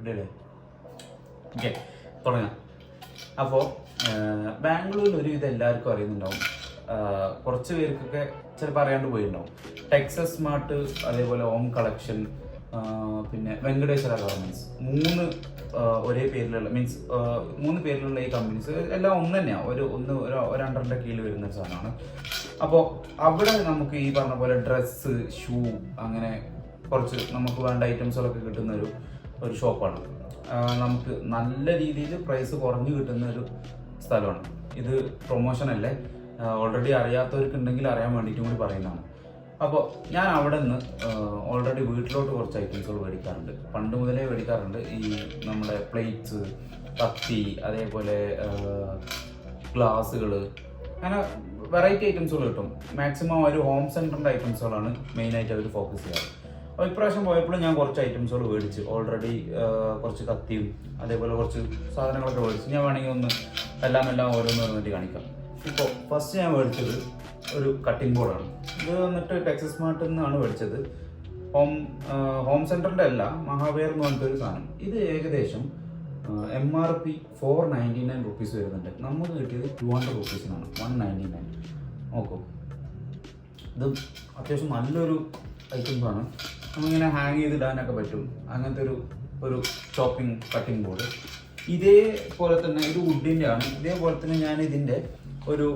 ഇടയില്ലേ okay തുടങ്ങാം. അപ്പോൾ ബാംഗ്ലൂരിൽ ഒരുവിധം എല്ലാവർക്കും അറിയുന്നുണ്ടാവും. കുറച്ച് പേർക്കൊക്കെ ചിലപ്പോൾ അറിയാണ്ട് പോയിട്ടുണ്ടാവും. ടെക്സസ് മാർട്ട് അതേപോലെ ഹോം കളക്ഷൻ പിന്നെ വെങ്കടേശ്വര ഗാർമെന്റ്സ് മൂന്ന് ഒരേ പേരിലുള്ള മീൻസ് മൂന്ന് പേരിലുള്ള ഈ കമ്പനീസ് എല്ലാം ഒന്ന് തന്നെയാണ് ഒരു ഒന്ന് ഒരു കീഴിൽ വരുന്ന സാധനമാണ്. അപ്പോൾ അവിടെ നമുക്ക് ഈ പറഞ്ഞ പോലെ ഡ്രസ്സ് ഷൂ അങ്ങനെ കുറച്ച് നമുക്ക് വേണ്ട ഐറ്റംസുകളൊക്കെ കിട്ടുന്ന ഒരു ഒരു ഷോപ്പാണ്. നമുക്ക് നല്ല രീതിയിൽ പ്രൈസ് കുറഞ്ഞു കിട്ടുന്ന ഒരു സ്ഥലമാണ്. ഇത് പ്രൊമോഷൻ അല്ലേ? ഓൾറെഡി അറിയാത്തവർക്ക് ഉണ്ടെങ്കിൽ അറിയാൻ വേണ്ടിയിട്ടും കൂടി പറയുന്നതാണ്. അപ്പോൾ ഞാൻ അവിടെ നിന്ന് ഓൾറെഡി വീട്ടിലോട്ട് കുറച്ച് ഐറ്റംസുകൾ മേടിക്കാറുണ്ട്. പണ്ട് മുതലേ മേടിക്കാറുണ്ട്. ഈ നമ്മുടെ പ്ലേറ്റ്സ് കത്തി അതേപോലെ ഗ്ലാസ്സുകൾ അങ്ങനെ വെറൈറ്റി ഐറ്റംസുകൾ കിട്ടും. മാക്സിമം ഒരു ഹോം സെന്ററിന്റെ ഐറ്റംസുകളാണ് മെയിനായിട്ട് അവർ ഫോക്കസ് ചെയ്യാറ്. അപ്പോൾ ഇപ്രാവശ്യം പോയപ്പോഴും ഞാൻ കുറച്ച് ഐറ്റംസുകൾ മേടിച്ച്. ഓൾറെഡി കുറച്ച് കത്തിയും അതേപോലെ കുറച്ച് സാധനങ്ങളൊക്കെ മേടിച്ച്. ഞാൻ വേണമെങ്കിൽ ഒന്ന് എല്ലാം എല്ലാം ഓരോന്ന് പറഞ്ഞിട്ട് കാണിക്കാം. ഇപ്പോൾ ഫസ്റ്റ് ഞാൻ മേടിച്ചത് ഒരു കട്ടിംഗ് ബോർഡാണ് ഇത് വന്നിട്ട് ടെക്സസ് മാർട്ടിൽ നിന്നാണ് മേടിച്ചത്. ഹോം ഹോം സെന്ററിന്റെ അല്ല മഹാവീർ എന്ന് പറഞ്ഞിട്ടൊരു സാധനം. ഇത് ഏകദേശം M R P four ninety nine rupees വരുന്നുണ്ട്. നമുക്ക് കിട്ടിയത് ടു ഹൺഡ്രഡ് റുപ്പീസിനാണ് വൺ നയന്റി നയൻ നോക്കൂ. ഇത് അത്യാവശ്യം നല്ലൊരു ഐറ്റംസ് ആണ് നമ്മളിങ്ങനെ ഹാങ് ചെയ്തിടാനൊക്കെ പറ്റും. അങ്ങനത്തെ ഒരു ഒരു ചോപ്പിംഗ് കട്ടിംഗ് ബോർഡ് ഇതേപോലെ തന്നെ ഇത് വുഡിന്റെ ആണ് ഇതേപോലെ തന്നെ ഞാൻ ഇതിന്റെ ഒരു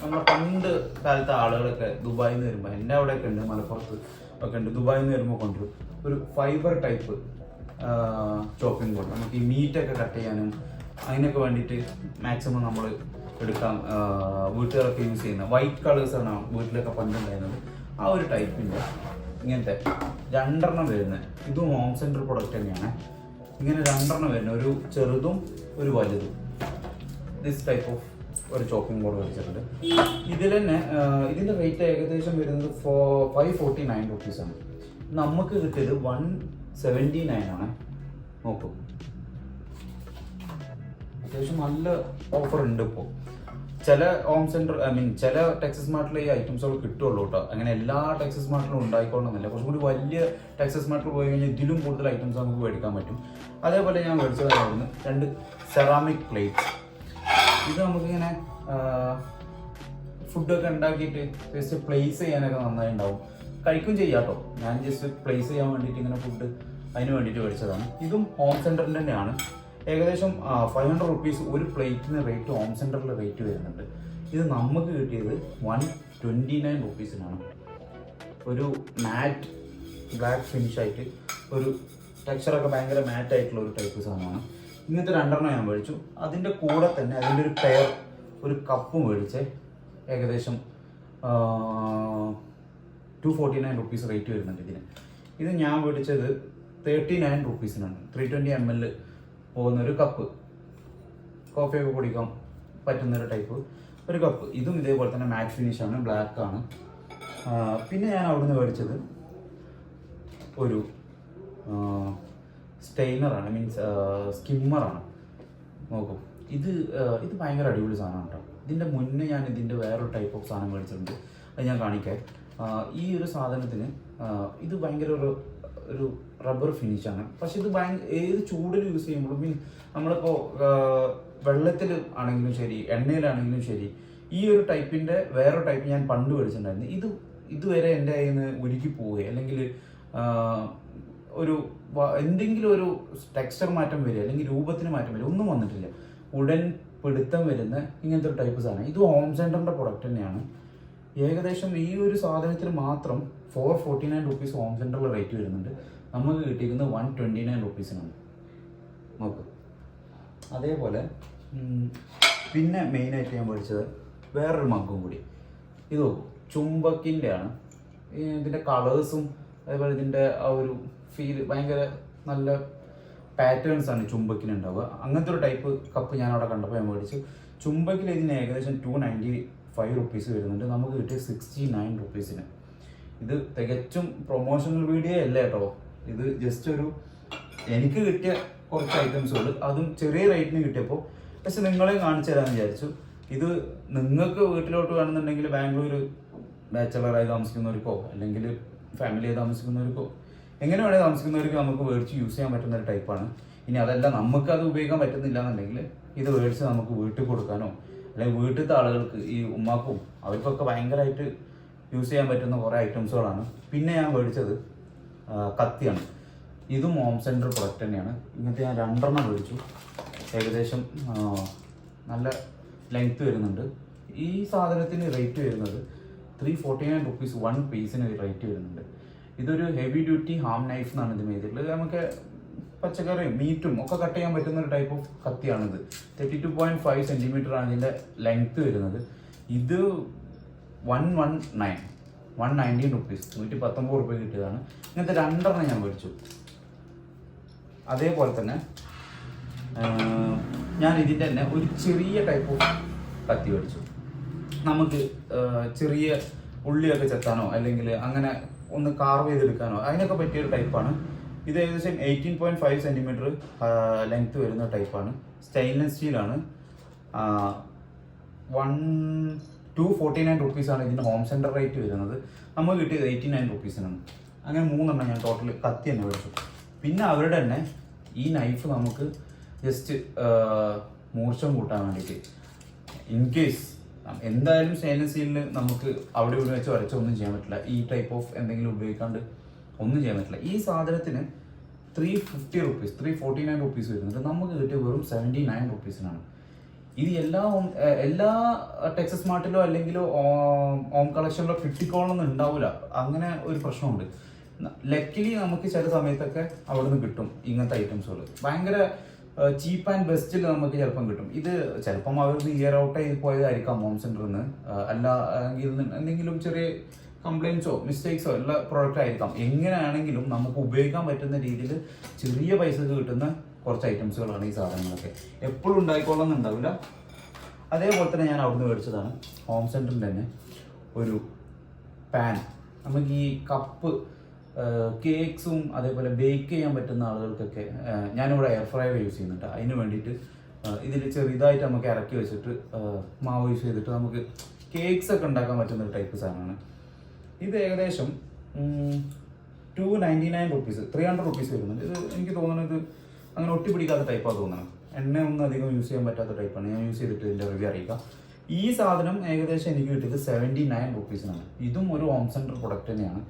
നമ്മുടെ പണ്ട് കാലത്തെ ആളുകളൊക്കെ ദുബായിൽ നിന്ന് വരുമ്പോൾ എന്റെ അവിടെയൊക്കെ ഉണ്ട് മലപ്പുറത്ത് ഒക്കെ ഉണ്ട്. ദുബായിൽ നിന്ന് വരുമ്പോൾ കൊണ്ടുവരും. ഒരു ഫൈബർ ടൈപ്പ് ചോപ്പിംഗ് ബോർഡ് നമുക്ക് ഈ മീറ്റൊക്കെ കട്ട് ചെയ്യാനും അതിനൊക്കെ വേണ്ടിയിട്ട് മാക്സിമം നമ്മൾ എടുക്കാം. വീട്ടുകാരൊക്കെ യൂസ് ചെയ്യുന്ന വൈറ്റ് കളേഴ്സാണ് വീട്ടിലൊക്കെ പണ്ടുണ്ടായിരുന്നത്. ആ ഒരു ടൈപ്പിന്റെ ഇങ്ങനത്തെ രണ്ടെണ്ണം വരുന്നത് ഇതും ഹോം സെന്റർ പ്രൊഡക്റ്റ് തന്നെയാണ്. ഇങ്ങനെ രണ്ടെണ്ണം വരുന്നത് ഒരു ചെറുതും ഒരു വലുതും. ദിസ് ടൈപ്പ് ഓഫ് ഒരു ചോപ്പിംഗ് ബോർഡ് വെച്ചിട്ടുണ്ട്. ഇതിൽ തന്നെ ഇതിന്റെ റേറ്റ് ഏകദേശം വരുന്നത് ഫോ ഫൈവ് ഫോർട്ടി നയൻ റുപ്പീസാണ് നമുക്ക് കിട്ടിയത് വൺ സെവന്റി നയൻ ആണ്. നോക്കൂ. അത്യാവശ്യം നല്ല ഓഫർ ഉണ്ട് ഇപ്പോൾ ചില ഹോം സെന്റർ ഐ മീൻ ചില ടെക്സസ് മാർട്ടിൽ ഈ ഐറ്റംസുകൾ കിട്ടുള്ളൂ കേട്ടോ. അങ്ങനെ എല്ലാ ടെക്സസ് മാർട്ടിലും ഉണ്ടായിക്കോണമെന്നില്ല കുറച്ചും കൂടി വലിയ ടെക്സസ് മാർട്ടിൽ പോയി കഴിഞ്ഞാൽ ഇതിലും കൂടുതൽ ഐറ്റംസ് നമുക്ക് മേടിക്കാൻ പറ്റും. അതേപോലെ ഞാൻ മേടിച്ചതായിരുന്നു രണ്ട് സെറാമിക് പ്ലേറ്റ്സ് ഇത് നമുക്കിങ്ങനെ ഫുഡൊക്കെ ഉണ്ടാക്കിയിട്ട് ജസ്റ്റ് പ്ലേസ് ചെയ്യാനൊക്കെ നന്നായി ഉണ്ടാവും. കഴിക്കും ചെയ്യാം കേട്ടോ. ഞാൻ ജസ്റ്റ് പ്ലേസ് ചെയ്യാൻ വേണ്ടിയിട്ട് ഇങ്ങനെ ഫുഡ് അതിന് വേണ്ടിയിട്ട് മേടിച്ചതാണ്. ഇതും ഹോം സെന്ററിൽ തന്നെയാണ്. ഏകദേശം ഫൈവ് ഹൺഡ്രഡ് റുപ്പീസ് ഒരു പ്ലേറ്റിന് റേറ്റ് ഹോം സെന്ററിൽ റേറ്റ് വരുന്നുണ്ട്. ഇത് നമുക്ക് കിട്ടിയത് വൺ ട്വന്റി നയൻ റുപ്പീസിനാണ് ഒരു മാറ്റ് ബ്ലാക്ക് ഫിനിഷ് ആയിട്ട് ഒരു ടെക്സ്ചറൊക്കെ ഭയങ്കര മാറ്റ് ആയിട്ടുള്ള ഒരു ടൈപ്പ് സാധനമാണ്. ഇങ്ങനത്തെ രണ്ടെണ്ണം ഞാൻ മേടിച്ചു. അതിന്റെ കൂടെ തന്നെ അതിന്റെ ഒരു പെയർ ഒരു കപ്പ് മേടിച്ച് ഏകദേശം two forty nine rupees rate വരുന്നുണ്ട് ഇതിന്. ഇത് ഞാൻ മേടിച്ചത് തേർട്ടി നയൻ റുപ്പീസിനാണ് ത്രീ ട്വന്റി എം എൽ പോകുന്ന ഒരു കപ്പ് കോഫിയൊക്കെ കുടിക്കാൻ പറ്റുന്ന ഒരു ടൈപ്പ് ഒരു കപ്പ് ഇതും ഇതേപോലെ തന്നെ മാറ്റ് ഫിനിഷ് ആണ് ബ്ലാക്ക് ആണ്. പിന്നെ ഞാൻ അവിടുന്ന് മേടിച്ചത് ഒരു സ്റ്റെയിനറാണ് മീൻസ് സ്കിമ്മറാണ് നോക്കും. ഇത് ഇത് ഭയങ്കര അടിപൊളി സാധനമാണ് കേട്ടോ ഇതിന്റെ മുന്നേ ഞാൻ ഇതിന്റെ വേറൊരു ടൈപ്പ് ഓഫ് സാധനം മേടിച്ചിട്ടുണ്ട്. അത് ഞാൻ കാണിക്കാം. ഈ ഒരു സാധനത്തിന് ഇത് ഭയങ്കര ഒരു ഒരു റബ്ബർ ഫിനിഷാണ് പക്ഷെ ഇത് ഭയങ്കര ഏത് ചൂടിൽ യൂസ് ചെയ്യുമ്പോഴും മീൻ നമ്മളിപ്പോൾ വെള്ളത്തിൽ ആണെങ്കിലും ശരി എണ്ണയിലാണെങ്കിലും ശരി ഈ ഒരു ടൈപ്പിന്റെ വേറെ ടൈപ്പ് ഞാൻ പണ്ട് മേടിച്ചിട്ടുണ്ടായിരുന്നു. ഇത് ഇതുവരെ എന്റെ കയ്യിൽ നിന്ന് ഉരുക്കി പോവുകയോ അല്ലെങ്കിൽ ഒരു എന്തെങ്കിലും ഒരു ടെക്സ്ചർ മാറ്റം വരിക അല്ലെങ്കിൽ രൂപത്തിന് മാറ്റം വരിക ഒന്നും വന്നിട്ടില്ല. ഉടൻ പിടുത്തം വരുന്ന ഇങ്ങനത്തെ ഒരു ടൈപ്പ് സാധനം. ഇത് ഹോം സെന്ററിന്റെ പ്രൊഡക്റ്റ് തന്നെയാണ്. ഏകദേശം ഈ ഒരു സാധനത്തിന് മാത്രം four forty nine rupees home സെന്ററിൽ റേറ്റ് വരുന്നുണ്ട്. നമുക്ക് കിട്ടിയിരിക്കുന്നത് വൺ ട്വന്റി നയൻ റുപ്പീസിനാണ് നോക്ക്. അതേപോലെ പിന്നെ മെയിനായിട്ട് ഞാൻ പഠിച്ചത് വേറൊരു മഗ്ഗും കൂടി. ഇത് ചുംബക്കിന്റെ ആണ് ഇതിന്റെ കളേഴ്സും അതേപോലെ ഇതിന്റെ ആ ഒരു ഫീൽ ഭയങ്കര നല്ല പാറ്റേൺസ് ആണ് ചുംബക്കിന് ഉണ്ടാവുക അങ്ങനത്തെ ഒരു ടൈപ്പ് കപ്പ് ഞാൻ അവിടെ കണ്ടപ്പോൾ ഞാൻ മേടിച്ചു. ചുംബക്കിൽ ഇതിന് ഏകദേശം ടു നയന്റി ഫൈവ് റുപ്പീസ് വരുന്നുണ്ട്. നമുക്ക് കിട്ടിയ സിക്സ്റ്റി നയൻ റുപ്പീസിന് ഇത് തികച്ചും പ്രൊമോഷണൽ വീഡിയോ അല്ല കേട്ടോ. ഇത് ജസ്റ്റ് ഒരു എനിക്ക് കിട്ടിയ കുറച്ച് ഐറ്റംസുകൾ അതും ചെറിയ റേറ്റിന് കിട്ടിയപ്പോൾ പക്ഷെ നിങ്ങളെ കാണിച്ചു തരാമെന്ന് വിചാരിച്ചു. ഇത് നിങ്ങൾക്ക് വീട്ടിലോട്ട് വേണമെന്നുണ്ടെങ്കിൽ ബാംഗ്ലൂർ ബാച്ചലറായി താമസിക്കുന്നവർക്കോ അല്ലെങ്കിൽ ഫാമിലിയായി താമസിക്കുന്നവർക്കോ എങ്ങനെ വേണേൽ താമസിക്കുന്നവർക്ക് നമുക്ക് മേടിച്ച് യൂസ് ചെയ്യാൻ പറ്റുന്ന ഒരു ടൈപ്പാണ് ഇനി അതല്ല നമുക്ക് അത് ഉപയോഗിക്കാൻ പറ്റുന്നില്ല എന്നുണ്ടെങ്കിൽ ഇത് മേടിച്ച് നമുക്ക് വീട്ടിൽ കൊടുക്കാനോ അല്ലെങ്കിൽ വീട്ടിലത്തെ ആളുകൾക്ക് ഈ ഉമ്മാക്കും അവർക്കൊക്കെ ഭയങ്കരമായിട്ട് യൂസ് ചെയ്യാൻ പറ്റുന്ന കുറേ ഐറ്റംസുകളാണ് പിന്നെ ഞാൻ മേടിച്ചത് കത്തിയാണ്. ഇതും ഹോം സെന്റർ പ്രൊഡക്റ്റ് തന്നെയാണ്. ഇങ്ങനത്തെ ഞാൻ രണ്ടെണ്ണം മേടിച്ചു. ഏകദേശം നല്ല ലെങ്ത്ത് വരുന്നുണ്ട്. ഈ സാധനത്തിന് റേറ്റ് വരുന്നത് three forty nine rupees one പീസിന് റേറ്റ് വരുന്നുണ്ട്. ഇതൊരു ഹെവി ഡ്യൂട്ടി ഹാം നൈഫ് എന്നാണ് ഇത് ചെയ്തിട്ടുള്ളത് നമുക്ക് പച്ചക്കറിയും മീറ്റും ഒക്കെ കട്ട് ചെയ്യാൻ പറ്റുന്ന ഒരു type of കത്തിയാണിത്. Thirty two point five centimetre ആണ് ഇതിന്റെ ലെങ്ത് വരുന്നത്. ഇത് one one nine one nineteen rupees നൂറ്റി പത്തൊമ്പത് റുപ്യ കിട്ടിയതാണ്. ഇങ്ങനത്തെ രണ്ടെണ്ണം ഞാൻ മേടിച്ചു. അതേപോലെ തന്നെ ഞാൻ ഇതിന്റെ തന്നെ ഒരു ചെറിയ ടൈപ്പ് ഓഫ് കത്തി മേടിച്ചു. നമുക്ക് ചെറിയ ഉള്ളിയൊക്കെ ചെത്താനോ അല്ലെങ്കിൽ അങ്ങനെ ഒന്ന് കാർവ് ചെയ്തെടുക്കാനോ അതിനൊക്കെ പറ്റിയ ഒരു ടൈപ്പാണ് ഇത് ഏകദേശം eighteen point five centimetre length വരുന്ന ടൈപ്പാണ് സ്റ്റെയിൻലെസ് സ്റ്റീലാണ് വൺ ടു ഫോർട്ടി നയൻ റുപ്പീസാണ് ഇതിന്റെ ഹോം സെന്റർ റേറ്റ് വരുന്നത്. നമുക്ക് കിട്ടിയത് എയ്റ്റി നയൻ റുപ്പീസിനാണ് അങ്ങനെ മൂന്നെണ്ണം ഞാൻ ടോട്ടൽ കത്തി തന്നെ മേടിച്ചു. പിന്നെ അവരുടെ തന്നെ ഈ നൈഫ് നമുക്ക് ജസ്റ്റ് മൂർച്ചം കൂട്ടാൻ വേണ്ടിയിട്ട് ഇൻ കേസ് എന്തായാലും സ്റ്റെയിൻലെസ് സ്റ്റീലിന് നമുക്ക് അവിടെ ഇവിടെ വെച്ച് വരച്ച ഒന്നും ചെയ്യാൻ പറ്റില്ല. ഈ ടൈപ്പ് ഓഫ് എന്തെങ്കിലും ഉപയോഗിക്കാണ്ട് ഒന്നും ചെയ്യാൻ പറ്റില്ല. ഈ സാധനത്തിന് three fifty rupees three forty nine rupees വരുന്നുണ്ട് നമുക്ക് കിട്ടിയ വെറും സെവന്റി നയൻ റുപ്പീസിനാണ് ഇത് എല്ലാ എല്ലാ ടെക്സസ് മാർട്ടിലോ അല്ലെങ്കിൽ ഹോം കളക്ഷനിലോ കിട്ടിക്കോളൊന്നും ഉണ്ടാവില്ല അങ്ങനെ ഒരു പ്രശ്നമുണ്ട്. ലക്കിലി നമുക്ക് ചില സമയത്തൊക്കെ അവിടെ നിന്ന് കിട്ടും ഇങ്ങനത്തെ ഐറ്റംസുകൾ ഭയങ്കര ചീപ്പ് ആൻഡ് ബെസ്റ്റിൽ നമുക്ക് ചിലപ്പം കിട്ടും. ഇത് ചിലപ്പം അവർ ഇയർ ഔട്ട് ചെയ്ത് പോയതായിരിക്കാം ഹോം സെന്ററിൽ നിന്ന്. അല്ല അല്ലെങ്കിൽ എന്തെങ്കിലും ചെറിയ കംപ്ലൈൻസോ മിസ്റ്റേക്സോ എല്ലാ പ്രോഡക്റ്റ് ആയിരിക്കാം. എങ്ങനെയാണെങ്കിലും നമുക്ക് ഉപയോഗിക്കാൻ പറ്റുന്ന രീതിയിൽ ചെറിയ പൈസക്ക് കിട്ടുന്ന കുറച്ച് ഐറ്റംസുകളാണ് ഈ സാധനങ്ങളൊക്കെ. എപ്പോഴും ഉണ്ടായിക്കോളണമെന്നുണ്ടാവില്ല അതേപോലെ തന്നെ ഞാൻ അവിടുന്ന് മേടിച്ചതാണ്. ഹോം സെന്ററിന്റെ തന്നെ ഒരു പാൻ നമുക്ക് ഈ കപ്പ് കേക്ക്സും അതേപോലെ ബേക്ക് ചെയ്യാൻ പറ്റുന്ന ആളുകൾക്കൊക്കെ ഞാനിവിടെ എയർ ഫ്രയർ യൂസ് ചെയ്യുന്നുണ്ട്. അതിന് വേണ്ടിയിട്ട് ഇതിൽ ചെറുതായിട്ട് നമുക്ക് ഇറക്കി വെച്ചിട്ട് മാവ് യൂസ് ചെയ്തിട്ട് നമുക്ക് കേക്ക്സ് ഒക്കെ ഉണ്ടാക്കാൻ പറ്റുന്ന ഒരു ടൈപ്പ് സാധനമാണ്. ഇത് ഏകദേശം two ninety nine rupees three hundred rupees വരുന്നുണ്ട്. ഇത് എനിക്ക് തോന്നുന്നത് അങ്ങനെ ഒട്ടിപ്പിടിക്കാത്ത ടൈപ്പാണ് തോന്നുന്നത് എണ്ണ ഒന്നും അധികം യൂസ് ചെയ്യാൻ പറ്റാത്ത ടൈപ്പാണ് ഞാൻ യൂസ് ചെയ്തിട്ട് ഇതിന്റെ റിവ്യൂ അറിയിക്കാം. ഈ സാധനം ഏകദേശം എനിക്ക് കിട്ടിയത് സെവന്റി നയൻ റുപ്പീസിനാണ് ഇതും ഒരു ഹോം സെന്റർ പ്രൊഡക്റ്റ് തന്നെയാണ്.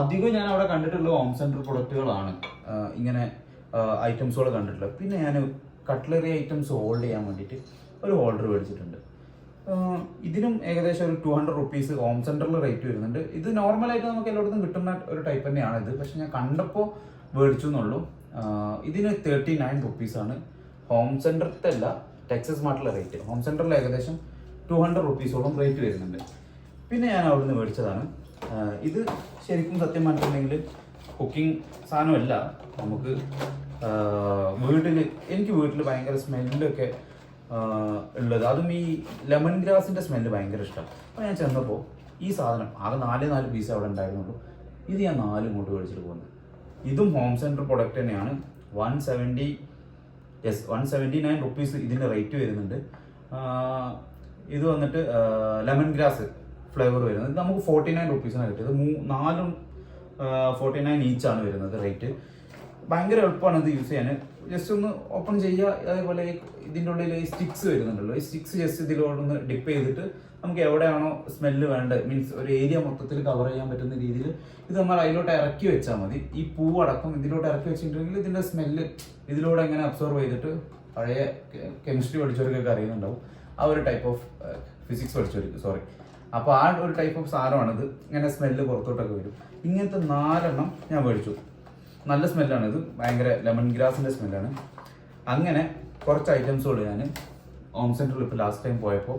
അധികം ഞാൻ അവിടെ കണ്ടിട്ടുള്ള ഹോം സെന്റർ പ്രൊഡക്റ്റുകളാണ് ഇങ്ങനെ ഐറ്റംസുകൾ കണ്ടിട്ടുള്ളത്. പിന്നെ ഞാൻ കട്ട്ലറി ഐറ്റംസ് ഹോൾഡ് ചെയ്യാൻ വേണ്ടിയിട്ട് ഒരു ഹോൾഡർ മേടിച്ചിട്ടുണ്ട്. ഇതിനും ഏകദേശം ഒരു ടു ഹൺഡ്രഡ് റുപ്പീസ് ഹോം സെന്ററിൽ റേറ്റ് വരുന്നുണ്ട്. ഇത് നോർമലായിട്ട് നമുക്ക് എല്ലായിടത്തും കിട്ടുന്ന ഒരു ടൈപ്പ് തന്നെയാണ് ഇത്. പക്ഷെ ഞാൻ കണ്ടപ്പോൾ മേടിച്ചു എന്നുള്ളൂ. ഇതിന് തേർട്ടി നയൻ റുപ്പീസാണ് ഹോം സെന്ററിലത്തെ അല്ല ടെക്സസ് മാർട്ടിലെ റേറ്റ് ഹോം സെന്ററിൽ ഏകദേശം ടു ഹൺഡ്രഡ് റുപ്പീസോളം റേറ്റ് വരുന്നുണ്ട്. പിന്നെ ഞാൻ അവിടുന്ന് മേടിച്ചതാണ്. ഇത് ശരിക്കും സത്യം പറഞ്ഞിട്ടുണ്ടെങ്കിൽ കുക്കിംഗ് സാധനമല്ല. നമുക്ക് വീട്ടിൽ എനിക്ക് വീട്ടിൽ ഭയങ്കര സ്മെല്ലൊക്കെ ഉള്ളത്. അതും ഈ ലെമൺ ഗ്രാസിന്റെ സ്മെല്ല് ഭയങ്കര ഇഷ്ടമാണ്. അപ്പോൾ ഞാൻ ചെന്നപ്പോൾ ഈ സാധനം ആകെ നാല് നാല് പീസ് അവിടെ ഉണ്ടായിരുന്നുള്ളൂ. ഇത് ഞാൻ നാല് കൊണ്ട് മേടിച്ചിട്ട് പോകുന്നത് ഇതും ഹോം സെന്റർ പ്രൊഡക്റ്റ് തന്നെയാണ്. One seventy yes one seventy nine rupees ഇതിന്റെ റേറ്റ് വരുന്നുണ്ട്. ഇത് വന്നിട്ട് ലെമൺ ഗ്രാസ് ഫ്ലേവർ വരുന്നത്. നമുക്ക് ഫോർട്ടി നയൻ റുപ്പീസിനാണ് കിട്ടിയത് മൂ നാലും ഫോർട്ടി നയൻ ഈച്ചാണ് വരുന്നത് റേറ്റ് ഭയങ്കര എളുപ്പമാണ് ഇത് യൂസ് ചെയ്യാൻ. ജസ്റ്റ് ഒന്ന് ഓപ്പൺ ചെയ്യുക. അതേപോലെ ഇതിന്റെ ഉള്ളിൽ ഈ സ്റ്റിക്സ് വരുന്നുണ്ടല്ലോ. ഈ സ്റ്റിക്സ് ജസ്റ്റ് ഇതിലോടൊന്ന് ഡിപ്പ് ചെയ്തിട്ട് നമുക്ക് എവിടെയാണോ സ്മെല്ല് വേണ്ടത്. മീൻസ് ഒരു ഏരിയ മൊത്തത്തിൽ കവർ ചെയ്യാൻ പറ്റുന്ന രീതിയിൽ ഇത് നമ്മൾ അതിലോട്ട് ഇറക്കി വെച്ചാൽ മതി. ഈ പൂവടക്കം ഇതിലോട്ട് ഇറക്കി വെച്ചിട്ടുണ്ടെങ്കിൽ ഇതിന്റെ സ്മെല്ല് ഇതിലൂടെ എങ്ങനെ അബ്സോർവ് ചെയ്തിട്ട് പഴയ കെമിസ്ട്രി പഠിച്ചവർക്കൊക്കെ അറിയുന്നുണ്ടാവും. ആ ഒരു ടൈപ്പ് ഓഫ് ഫിസിക്സ് പഠിച്ചവർക്ക് സോറി അപ്പോൾ ആ ഒരു ടൈപ്പ് ഓഫ് സാധനമാണിത്. ഇങ്ങനെ സ്മെല്ല് പുറത്തോട്ടൊക്കെ വരും. ഇങ്ങനത്തെ നാലെണ്ണം ഞാൻ മേടിച്ചു. നല്ല സ്മെല്ലാണ് ഇത്. ഭയങ്കര ലെമൺ ഗ്രാസിന്റെ സ്മെല്ലാണ്. അങ്ങനെ കുറച്ച് ഐറ്റംസുകൾ ഞാൻ ഹോം സെന്ററിൽ ഇപ്പോൾ ലാസ്റ്റ് ടൈം പോയപ്പോൾ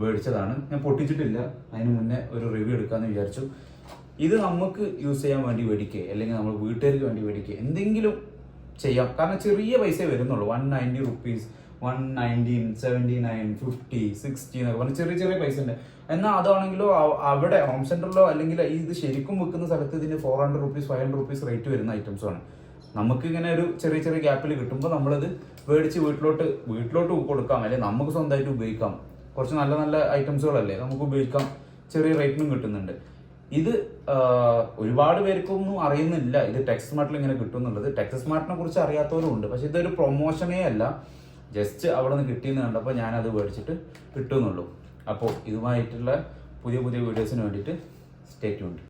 മേടിച്ചതാണ് ഞാൻ പൊട്ടിച്ചിട്ടില്ല. അതിന് മുന്നേ ഒരു റിവ്യൂ എടുക്കാമെന്ന് വിചാരിച്ചു. ഇത് നമുക്ക് യൂസ് ചെയ്യാൻ വേണ്ടി മേടിക്കുക അല്ലെങ്കിൽ നമ്മൾ വീട്ടുകാർക്ക് വേണ്ടി മേടിക്കുക എന്തെങ്കിലും ചെയ്യാം. കാരണം ചെറിയ പൈസ വരുന്നുള്ളൂ. One ninety rupees one nineteen seventy nine fifty sixty എന്നൊക്കെ പറഞ്ഞ് ചെറിയ ചെറിയ പൈസ ഉണ്ട്. എന്നാൽ അതാണെങ്കിലോ അവിടെ ഹോം സെന്ററിലോ അല്ലെങ്കിൽ ഈ ഇത് ശരിക്കും വെക്കുന്ന സ്ഥലത്ത് ഇതിന് four hundred rupees five hundred rupees rate വരുന്ന ഐറ്റംസാണ് നമുക്ക് ഇങ്ങനെ ഒരു ചെറിയ ചെറിയ ഗ്യാപ്പിൽ കിട്ടുമ്പോൾ നമ്മളത് മേടിച്ച് വീട്ടിലോട്ട് വീട്ടിലോട്ട് കൊടുക്കാം. അല്ലെങ്കിൽ നമുക്ക് സ്വന്തമായിട്ട് ഉപയോഗിക്കാം. കുറച്ച് നല്ല നല്ല ഐറ്റംസുകളല്ലേ നമുക്ക് ഉപയോഗിക്കാം. ചെറിയ റേറ്റിനും കിട്ടുന്നുണ്ട്. ഇത് ഒരുപാട് പേർക്കൊന്നും അറിയുന്നില്ല. ഇത് ടെക്സ് സ്മാർട്ടിൽ ഇങ്ങനെ കിട്ടും എന്നുള്ളത്. ടെക്സ്റ്റ് സ്മാർട്ടിനെ കുറിച്ച് അറിയാത്തവരും ഉണ്ട് പക്ഷെ ഇതൊരു പ്രൊമോഷനേ അല്ല. ജസ്റ്റ് അവിടെ നിന്ന് കിട്ടിയെന്ന് കണ്ടപ്പോൾ ഞാനത് മേടിച്ചിട്ട് കിട്ടുന്നുള്ളൂ അപ്പോൾ ഇതുമായിട്ടുള്ള പുതിയ പുതിയ വീഡിയോസിന് വേണ്ടിയിട്ട് സ്റ്റേ ട്യൂൺഡ്